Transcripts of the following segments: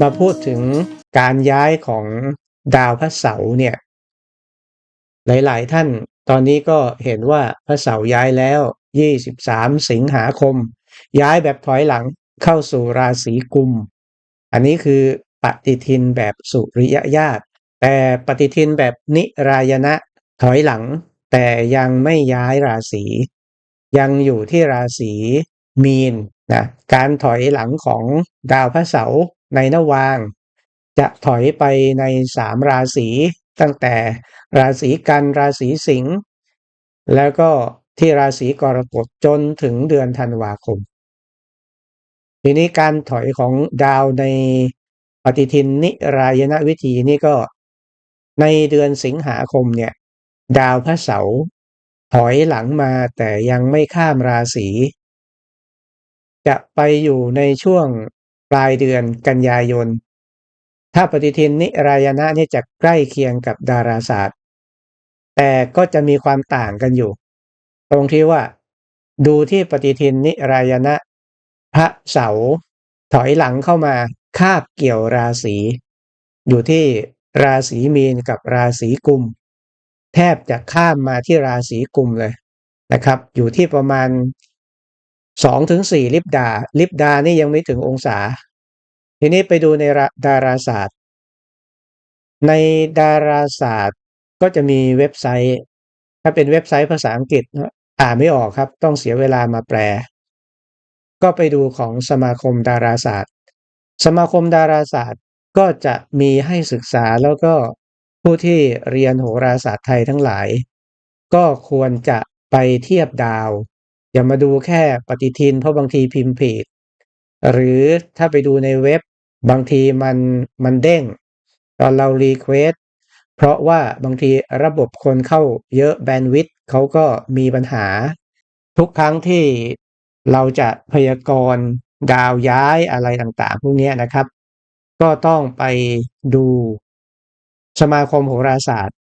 มาพูดถึงการย้ายของดาวพระเสาร์เนี่ย หลายๆ ท่านตอนนี้ก็เห็นว่าพระเสาร์ย้ายแล้ว 23 สิงหาคม ย้ายแบบถอยหลังเข้าสู่ราศีกุม อันนี้คือปฏิทินแบบสุริยญาตแต่ปฏิทินแบบนิรายณะถอยหลัง แต่ยังไม่ย้ายราศี ยังอยู่ที่ราศีมีนนะการถอยหลังของดาวพระเสาร์ ในนวาง จะถอยไปในสามราศีตั้งแต่ราศีกันราศีสิงห์แล้วก็ที่ราศีกรกฎจนถึงเดือนธันวาคม ทีนี้การถอยของดาวในปฏิทินนิรายณวิธีนี่ก็ในเดือนสิงหาคมเนี่ย ดาวพระเสาร์ถอยหลังมาแต่ยังไม่ข้ามราศีจะไปอยู่ในช่วง ปลายเดือนกันยายน ถ้าปฏิทินนิรายณะนี่จะใกล้เคียงกับดาราศาสตร์ แต่ก็จะมีความต่างกันอยู่ ตรงที่ว่า ดูที่ปฏิทินนิรายณะ พระเสาร์ถอยหลังเข้ามาคาบเกี่ยวราศี อยู่ที่ราศีมีนกับราศีกุม แทบจะข้ามมาที่ราศีกุมเลยนะครับ อยู่ที่ประมาณ สองถึงสี่ลิบดา ลิบดานี่ยังไม่ถึงองศา ทีนี้ไปดูในดาราศาสตร์ ในดาราศาสตร์ก็จะมีเว็บไซต์ ถ้าเป็นเว็บไซต์ภาษาอังกฤษอ่านไม่ออกครับ ต้องเสียเวลามาแปล ก็ไปดูของสมาคมดาราศาสตร์ สมาคมดาราศาสตร์ก็จะมีให้ศึกษาแล้วก็ผู้ที่เรียนโหราศาสตร์ไทยทั้งหลาย ก็ควรจะไปเทียบดาว อย่ามาดูแค่ปฏิทิน เพราะบางทีพิมพ์ผิดหรือถ้าไปดูในเว็บบางทีมันมันเด้ง ตอนเรารีเควสเพราะว่าบางทีระบบคนเข้าเยอะแบนด์วิดต์เขาก็มีปัญหา ทุกครั้งที่เราจะพยากรณ์ดาวย้ายอะไรต่างๆ พวกนี้นะครับ ก็ต้องไปดูสมาคมโหราศาสตร์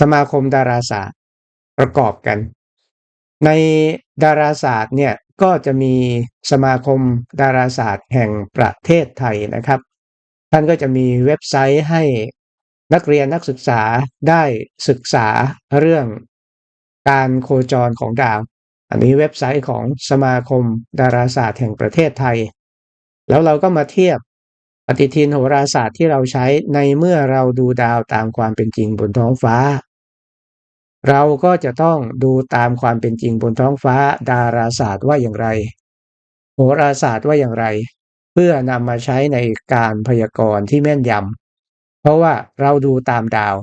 สมาคมดาราศาสตร์ประกอบกัน ในดาราศาสตร์เนี่ยก็จะมีสมาคมดาราศาสตร์แห่งประเทศไทยนะครับ ท่านก็จะมีเว็บไซต์ให้นักเรียนนักศึกษาได้ศึกษาเรื่องการโคจรของดาว อันนี้เว็บไซต์ของสมาคมดาราศาสตร์แห่งประเทศไทย แล้วเราก็มาเทียบปฏิทินโหราศาสตร์ที่เราใช้ในเมื่อเราดูดาวตามความเป็นจริงบนท้องฟ้า เราก็จะต้องดูตามความเป็นจริงบนท้องฟ้าดาราศาสตร์ว่าอย่างไร โหราศาสตร์ว่าอย่างไร เพื่อนำมาใช้ในการพยากรณ์ที่แม่นยำเพราะว่าเราดูตามดาว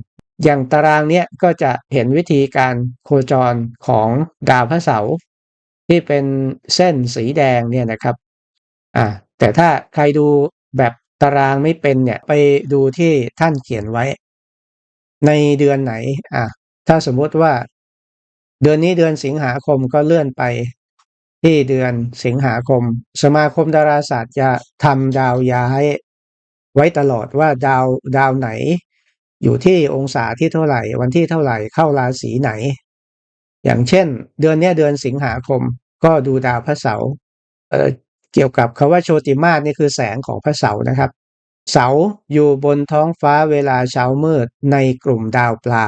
อย่างตารางเนี้ยก็จะเห็นวิธีการโคจรของดาวพระเสาร์ที่เป็นเส้นสีแดงเนี่ยนะครับอ่าแต่ถ้าใครดูแบบตารางไม่เป็นเนี่ยไปดูที่ท่านเขียนไว้ ในเดือนไหนอะ ถ้าสมมติว่า เดือนนี้เดือนสิงหาคมก็เลื่อนไป ที่เดือนสิงหาคม สมาคมดาราศาสตร์จะทำดาวย้าย ไว้ตลอดว่าดาวดาวไหน อยู่ที่องศาที่เท่าไหร่ วันที่เท่าไหร่เข้าราศีไหน อย่างเช่น เดือนนี้เดือนสิงหาคม ก็ดูดาวพระเสาร์เเกี่ยวกับคาว่าโชติมาสนี่คือแสงของพระเสาร์นะครับ เสาอยู่บนท้องฟ้าเวลาเช้ามืดในกลุ่มดาวปลา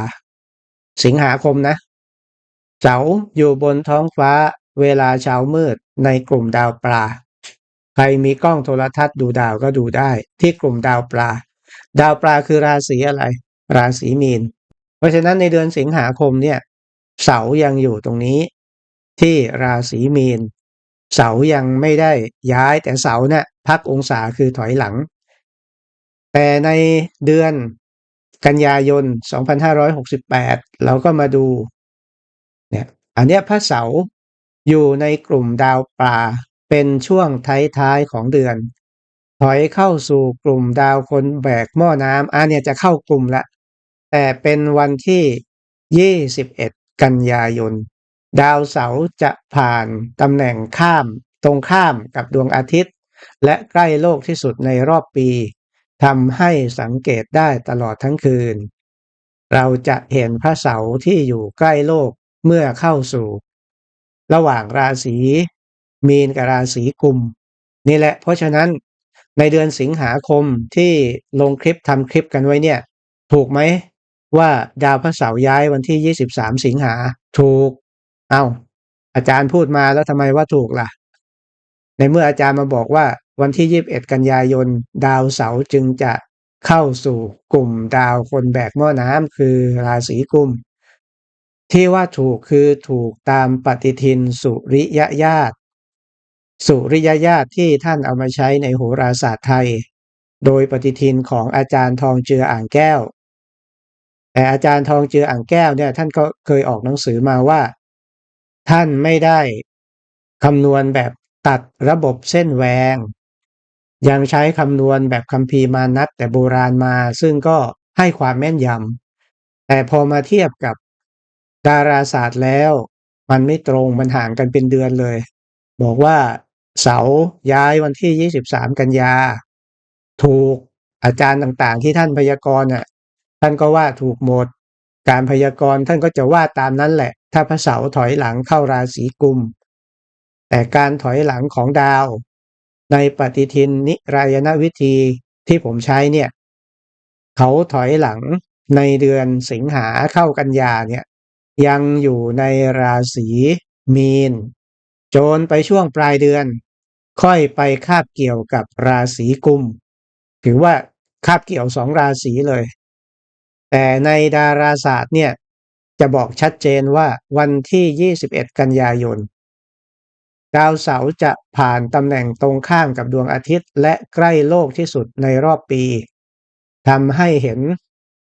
สิงหาคมนะ เสาอยู่บนท้องฟ้าเวลาเช้ามืดในกลุ่มดาวปลา ใครมีกล้องโทรทัศน์ดูดาวก็ดูได้ ที่กลุ่มดาวปลา ดาวปลาคือราศีอะไร ราศีมีน เพราะฉะนั้นในเดือนสิงหาคมเนี่ย เสายังอยู่ตรงนี้ ที่ราศีมีน เสายังไม่ได้ย้ายแต่เสาเนี่ยพักองศาคือถอยหลัง แต่ในเดือน กันยายน 2568 เราก็มาดูเนี่ยอันเนี้ยพระเสาอยู่ในกลุ่มดาวปลาเป็นช่วงท้ายๆของเดือน ถอยเข้าสู่กลุ่มดาวคนแบกหม้อน้ำอันเนี้ยจะเข้ากลุ่มละ แต่เป็นวันที่ 21 กันยายน ดาวเสาร์จะผ่านตำแหน่งข้าม ตรงข้ามกับดวงอาทิตย์ และใกล้โลกที่สุดในรอบปี ทำให้สังเกตได้ตลอดทั้งคืน เราจะเห็นพระเสาร์ที่อยู่ใกล้โลกเมื่อเข้าสู่ ระหว่างราศีมีนกับราศีกุม นี่แหละ เพราะฉะนั้นในเดือนสิงหาคมที่ลงคลิปทำคลิปกันไว้เนี่ย ถูกไหมว่าดาวพระเสาร์ย้ายวันที่ 23 สิงหาถูก เอา้าอาจารย์พูดมาแล้วทำไมว่าถูกล่ะ ในเมื่ออาจารย์มาบอกว่า วันที่ 21 กันยายน ดาวเสาร์จึงจะเข้าสู่กลุ่มดาวคนแบกหม้อน้ำคือราศีกุม ที่ว่าถูกคือถูกตามปฏิทินสุริยญาติ สุริยญาติที่ท่านเอามาใช้ในโหราศาสตร์ไทย โดยปฏิทินของอาจารย์ทองเจืออ่างแก้ว แต่อาจารย์ทองเจืออ่างแก้วเนี่ยท่านก็เคยออกหนังสือมาว่า ท่านไม่ได้คำนวณแบบตัดระบบเส้นแหวง ยังใช้คำนวณแบบคัมภีร์มานัดแต่โบราณมา ซึ่งก็ให้ความแม่นยำแต่พอมาเทียบกับดาราศาสตร์แล้ว มันไม่ตรงมันห่างกันเป็นเดือนเลย บอกว่าเสาย้ายวันที่ 23 กันยา ถูกอาจารย์ต่างๆ ที่ท่านพยากรณ์น่ะท่านก็ว่าถูกหมด การพยากรณ์ท่านก็จะว่าตามนั้นแหละ ถ้าพระเสาถอยหลังเข้าราศีกุม แต่การถอยหลังของดาว ในปฏิทินนิรายณวิธีที่ผมใช้เนี่ยเขาถอยหลังในเดือนสิงหาเข้ากันยาเนี่ยยังอยู่ในราศีมีนจนไปช่วงปลายเดือน ค่อยไปคาบเกี่ยวกับราศีกุม ถือว่าคาบเกี่ยวสองราศีเลย แต่ในดาราศาสตร์เนี่ยจะบอกชัดเจนว่าวันที่ 21 กันยายน ดาวเสาร์จะผ่านตำแหน่งตรงข้ามกับดวงอาทิตย์ และใกล้โลกที่สุดในรอบปีทำให้เห็น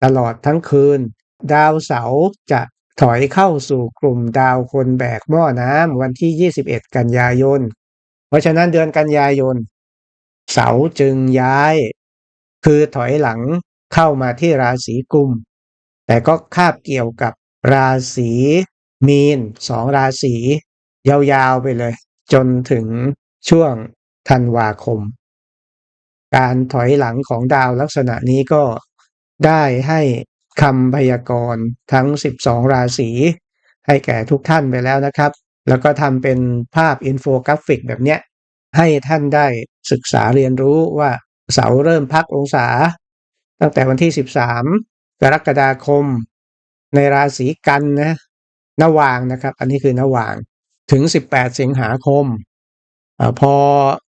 ตลอดทั้งคืน ดาวเสาร์จะถอยเข้าสู่กลุ่มดาวคนแบกหม้อน้ำวันที่ 21 กันยายน เพราะฉะนั้นเดือนกันยายน เสาจึงย้าย คือถอยหลังเข้ามาที่ราศีกุม แต่ก็คาบเกี่ยวกับราศีมีนสองราศียาวๆไปเลย จนถึงช่วงธันวาคม การถอยหลังของดาวลักษณะนี้ก็ได้ให้คำพยากรณ์ทั้ง 12 ราศีให้แก่ทุกท่านไปแล้วนะครับ แล้วก็ทำเป็นภาพอินโฟกราฟิกแบบเนี้ยให้ท่านได้ศึกษาเรียนรู้ว่าเสาเริ่มพักองศา ตั้งแต่วันที่ 13 กรกฎาคม ในราศีกันนะนวางนะครับ อันนี้คือนวาง ถึง 18 สิงหาคมอพอ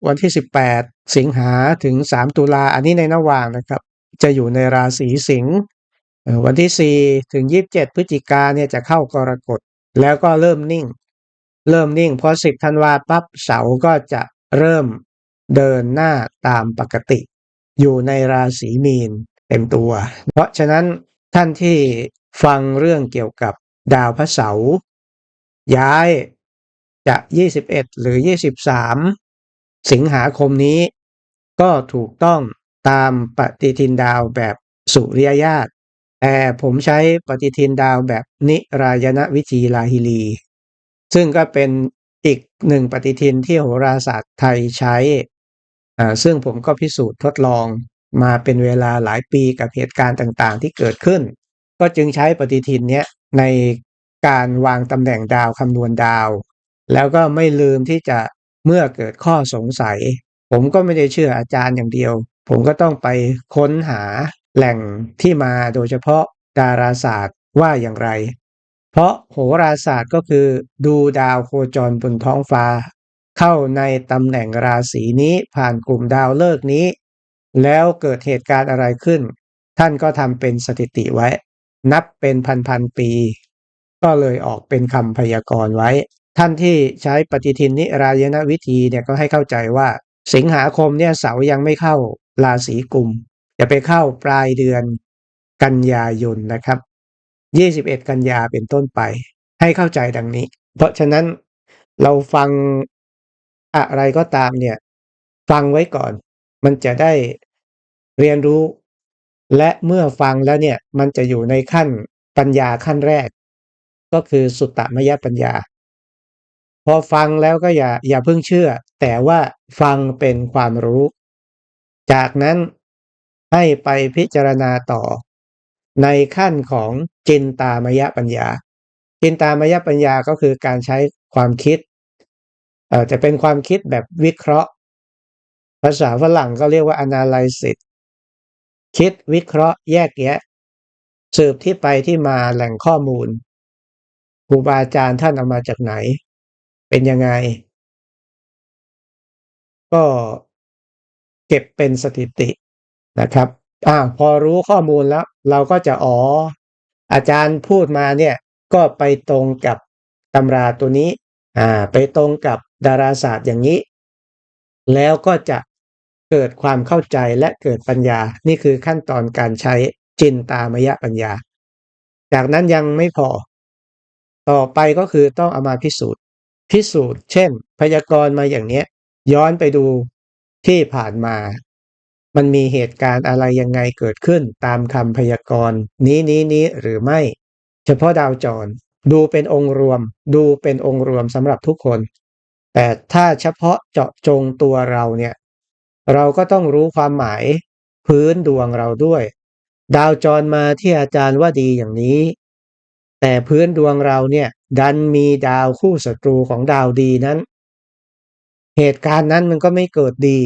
วันที่ 18 สิงหาถึง 3 ตุลาอันนี้ในนวางนะครับ จะอยู่ในราศีสิงห์วันที่ 4 ถึง 27 พฤศจิกาเนี่ยจะเข้ากรกฎแล้วก็เริ่มนิ่ง เริ่มนิ่งพอ 10 ธันวาปั๊บเสาก็จะเริ่มเดินหน้าตามปกติ อยู่ในราศีมีนเต็มตัว เพราะฉะนั้นท่านที่ฟังเรื่องเกี่ยวกับดาวพระเสาร์ย้าย จะ 21 หรือ 23 สิงหาคมนี้ ก็ถูกต้องตามปฏิทินดาวแบบสุริยญาตแต่ผมใช้ปฏิทินดาวแบบนิรายณวิธีลาฮิลี ซึ่งก็เป็นอีกหนึ่งปฏิทินที่โหราศาสตร์ไทยใช้ ซึ่งผมก็พิสูจน์ทดลองมาเป็นเวลาหลายปีกับเหตุการณ์ต่างๆ ที่เกิดขึ้น ก็จึงใช้ปฏิทินนี้ในการวางตำแหน่งดาวคำนวณดาว แล้วก็ไม่ลืมที่จะเมื่อเกิดข้อสงสัย ผมก็ไม่ได้เชื่ออาจารย์อย่างเดียว ผมก็ต้องไปค้นหาแหล่งที่มาโดยเฉพาะดาราศาสตร์ว่าอย่างไร เพราะโหราศาสตร์ก็คือ ดูดาวโคจรบนท้องฟ้า เข้าในตำแหน่งราศีนี้ผ่านกลุ่มดาวเลิกนี้ แล้วเกิดเหตุการณ์อะไรขึ้น ท่านก็ทำเป็นสถิติไว้ นับเป็นพันๆปี ก็เลยออกเป็นคำพยากรณ์ไว้ ท่านที่ใช้ปฏิทินนิรายณวิธีเนี่ยก็ให้เข้าใจว่า สิงหาคมเนี่ยเสายังไม่เข้าราศีกุมจะไปเข้าปลายเดือนกันยายนนะครับ 21 กันยาเป็นต้นไป ให้เข้าใจดังนี้ เพราะฉะนั้นเราฟังอะไรก็ตามเนี่ย ฟังไว้ก่อน มันจะได้เรียนรู้ และเมื่อฟังแล้วเนี่ย มันจะอยู่ในขั้นปัญญาขั้นแรก ก็คือสุตตมยปัญญา อฟังแล้วก็อย่าอย่าเพิ่งเชื่อ แต่ว่าฟังเป็นความรู้ จากนั้นให้ไปพิจารณาต่อ ในขั้นของจินตามยปัญญา จินตามยปัญญาก็คือการใช้ความคิดเอ่อจะเป็นความคิดแบบวิเคราะห์ ภาษาฝรั่งก็เรียกว่า analysis คิดวิเคราะห์แยกแยะ สืบที่ไปที่มาแหล่งข้อมูลครูบาอาจารย์ท่านเอามาจากไหน เป็นยังไง ก็เก็บเป็นสถิตินะครับอ่าพอรู้ข้อมูลแล้ว เราก็จะอ๋อ อาจารย์พูดมาเนี่ย ก็ไปตรงกับตำราตัวนี้ อ่า ไปตรงกับดาราศาสตร์อย่างนี้ แล้วก็จะเกิดความเข้าใจและเกิดปัญญา นี่คือขั้นตอนการใช้จินตามยะปัญญา จากนั้นยังไม่พอ ต่อไปก็คือต้องเอามาพิสูจน์ พิสูจน์ เช่น พยากรณ์มาอย่างเนี้ย ย้อนไปดูที่ผ่านมา มันมีเหตุการณ์อะไรยังไงเกิดขึ้นตามคำพยากรณ์ นี้นี้นี้หรือไม่ เฉพาะดาวจร ดูเป็นองค์รวม ดูเป็นองค์รวมสำหรับทุกคน แต่ถ้าเฉพาะเจาะจงตัวเราเนี่ย เราก็ต้องรู้ความหมายพื้นดวงเราด้วย ดาวจรมาที่อาจารย์ว่าดีอย่างนี้ แต่พื้นดวงเราเนี่ยดันมีดาวคู่ศัตรูของดาวดีนั้น เหตุการณ์นั้นมันก็ไม่เกิดดี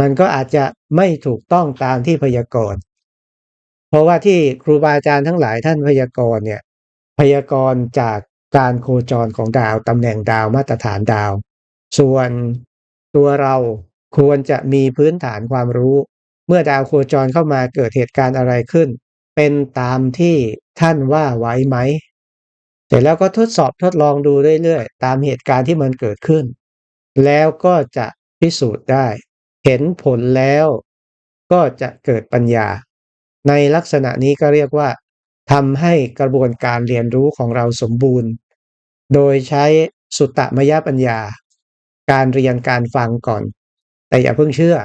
มันก็อาจจะไม่ถูกต้องตามที่พยากรณ์ เพราะว่าที่ครูบาอาจารย์ทั้งหลายท่านพยากรณ์เนี่ยพยากรณ์จากการโคจรของดาวตำแหน่งดาวมาตรฐานดาว ส่วนตัวเราควรจะมีพื้นฐานความรู้ เมื่อดาวโคจรเข้ามาเกิดเหตุการณ์อะไรขึ้น เป็นตามที่ท่านว่าไว้ไหม เสร็จแล้วก็ทดสอบทดลองดูเรื่อยๆ ตามเหตุการณ์ที่มันเกิดขึ้น แล้วก็จะพิสูจน์ได้ เห็นผลแล้วก็จะเกิดปัญญา ในลักษณะนี้ก็เรียกว่าทำให้กระบวนการเรียนรู้ของเราสมบูรณ์ โดยใช้สุตตมยปัญญา การเรียนการฟังก่อน แต่อย่าเพิ่งเชื่อ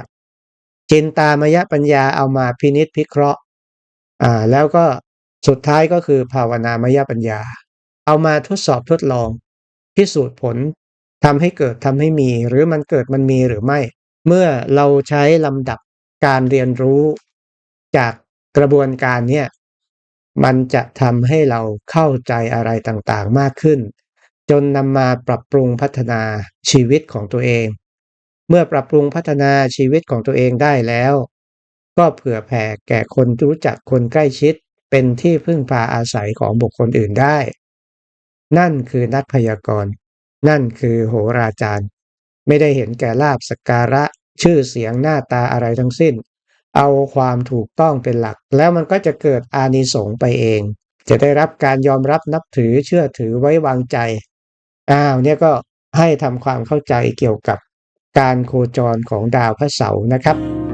จินตามยปัญญาเอามาพินิษพิเคราะห์ อ่าแล้วก็สุดท้ายก็คือภาวนามยปัญญา เอามาทดสอบทดลอง พิสูจน์ผลทำให้เกิดทำให้มี หรือมันเกิดมันมีหรือไม่ เมื่อเราใช้ลำดับการเรียนรู้จากกระบวนการเนี่ยมันจะทำให้เราเข้าใจอะไรต่างๆมากขึ้น จนนำมาปรับปรุงพัฒนาชีวิตของตัวเอง เมื่อปรับปรุงพัฒนาชีวิตของตัวเองได้แล้ว ก็เผื่อแผ่แก่คนรู้จักคนใกล้ชิด เป็นที่พึ่งพาอาศัยของบุคคลอื่นได้ นั่นคือนักพยากรณ์ นั่นคือโหราจารย์ ไม่ได้เห็นแก่ลาบสการะ ชื่อเสียงหน้าตาอะไรทั้งสิ้น เอาความถูกต้องเป็นหลัก แล้วมันก็จะเกิดอานิสงส์ไปเอง จะได้รับการยอมรับนับถือเชื่อถือไว้วางใจ อ้าวเนี่ยก็ให้ทำความเข้าใจเกี่ยวกับการโคจรของดาวพระเสาร์นะครับ